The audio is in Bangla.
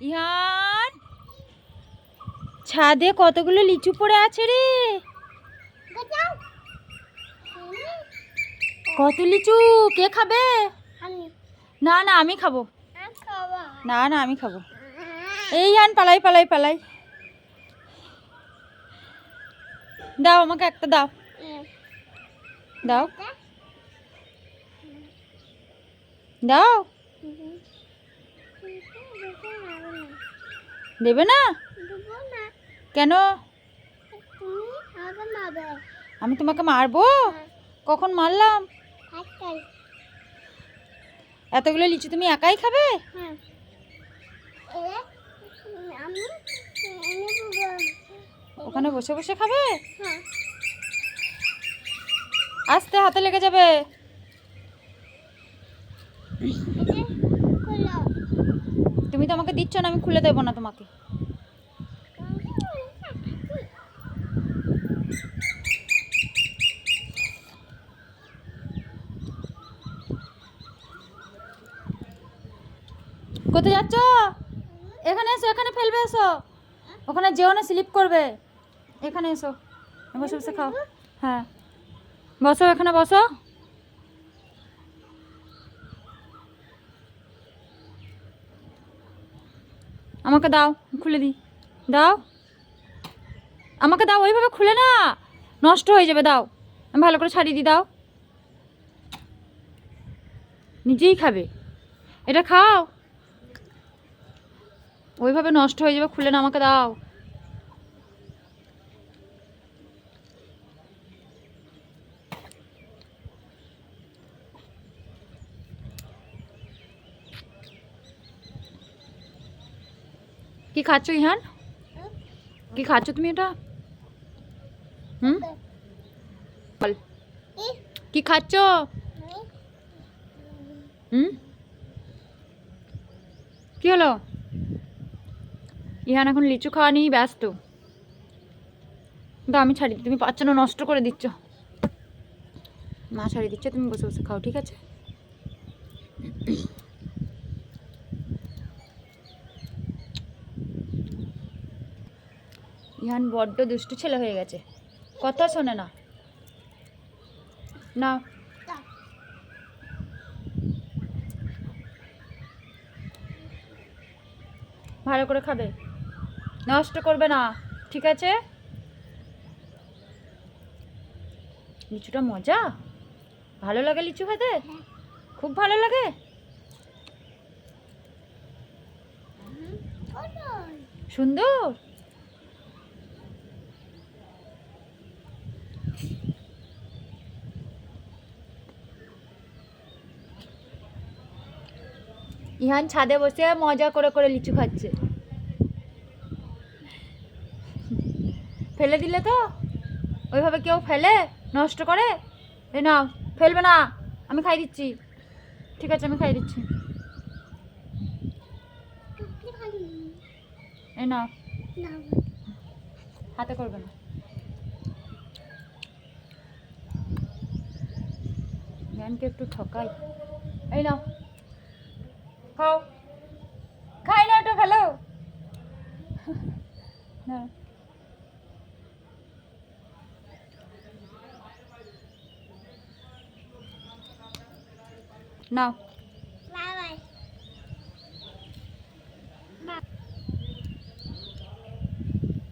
ইহান ছাদে কতগুলো লিচু পড়ে আছে রে? কত লিচু? কে খাবে? না না, আমি খাব। না না, আমি খাব। এই হান পালাই পালাই পালাই। দাও আমাকে একটা, দাও। দাও। দাও। দেবে না? কেন? আমি তোমাকে মারবো? কখন মারলাম? এতগুলো লিচু তুমি একাই খাবে? ওখানে বসে বসে খাবে? আস্তে হাতে লেগে যাবে তুমি তো আমাকে দিচ্ছ না, আমি খুলে দেবো না তোমাকে। কোথায় যাচ্ছ? এখানে এসো, এখানে ফেলবে এসো। ওখানে যেও না স্লিপ করবে। এখানে এসো, বসে বসে খাও। হ্যাঁ। বসো, এখানে বসো। আমাকে দাও, খুলে দিই। দাও। আমাকে দাও, ওইভাবে খুলে না। নষ্ট হয়ে যাবে, দাও। আমি ভালো করে ছাড়িয়ে দিই, দাও। নিজেই খাবে। এটা খাও। ওইভাবে নষ্ট হয়ে যাবে, খুলে না, আমাকে দাও। কি খাচ্ছ, ইহান? কি খাচ্ছ তুমি এটা? হুম? বল। কি খাচ্ছ? হুম? কি হলো? ইহান এখন লিচু খাওয়া নিয়েই ব্যস্ত। দাও, আমি ছাড়ি, তুমি পাচ্ছ না, নষ্ট করে দিচ্ছ। মা ছাড়িয়ে দিচ্ছে, তুমি বসে বসে খাও, ঠিক আছে? ইহান বড্ড দুষ্টু ছেলে হয়ে গেছে। কথা শোনে না। না। ভালো করে খাবে। নষ্ট করবে না ঠিক আছে? লিচুটা মজা? ভালো লাগে লিচু খেতে? খুব ভালো লাগে? সুন্দর? ইহান ছাদে বসে মজা করে করে লিচু খাচ্ছে। ফেলে দিলে তো? ওইভাবে কেউ ফেলে? নষ্ট করে? এই নাও ফেলবে না। আমি খাই দিচ্ছি। ঠিক আছে আমি খাই দিচ্ছি। এই নাও। হাতে করবে না। জ্ঞানকে একটু ঠকাই। এই নাও। খাও খাই না ওটা ভালো নাও।